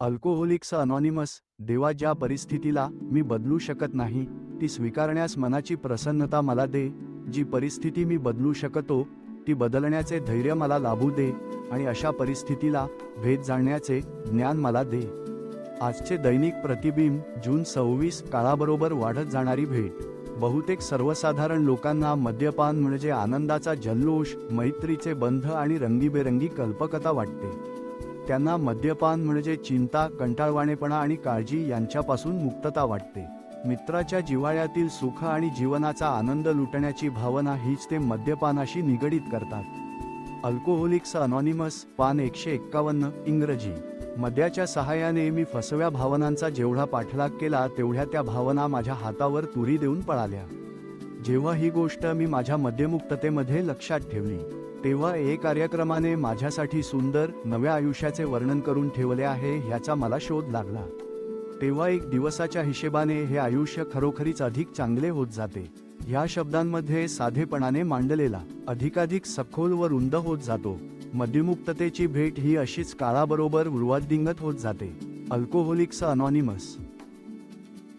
Alcoholics anonymous देवा ज्या परिस्थितीला मी बदलू शकत नाही ती स्वीकारण्यास मनाची प्रसन्नता मला दे जी परिस्थिती मी बदलू शकतो ती बदलण्याचे धैर्य मला लाभू दे आणि अशा परिस्थितीला भेद जाणण्याचे ज्ञान मला दे. आजचे दैनिक प्रतिबिंब जून सव्वीस काळाबरोबर वाढत जाणारी भेट. बहुतेक सर्वसाधारण लोकांना मद्यपान म्हणजे आनंदाचा जल्लोष मैत्रीचे बंध आणि रंगीबेरंगी कल्पकता वाटते. त्यांना मद्यपान म्हणजे चिंता कंटाळवाणेपणा आणि काळजी यांच्यापासून मुक्तता वाटते. मित्राच्या जिव्हाळ्यातील सुख आणि जीवनाचा आनंद लुटण्याची भावना हीच ते मद्यपानाशी निगडीत करतात. अल्कोहोलिक्स अनॉनिमस पान एकशे एक्कावन्न इंग्रजी. मद्याच्या सहाय्याने मी फसव्या भावनांचा जेवढा पाठलाग केला तेवढ्या त्या भावना माझ्या हातावर तुरी देऊन पळाल्या. जेव्हा ही गोष्ट मी माझ्या मद्यमुक्ततेमध्ये लक्षात ठेवली तेव्हा ए कार्यक्रमाने माझ्यासाठी सुंदर नव्या आयुष्याचे वर्णन करून ठेवले आहे ह्याचा मला शोध लागला. तेव्हा एक दिवसाच्या हिशेबाने हे आयुष्य खरोखरीच अधिक चांगले होत जाते. ह्या शब्दांमध्ये साधेपणाने मांडलेला अधिकाधिक सखोल व रुंद होत जातो. मद्यमुक्ततेची भेट ही अशीच काळाबरोबर उर्वादिंगत होत जाते. Alcoholics anonymous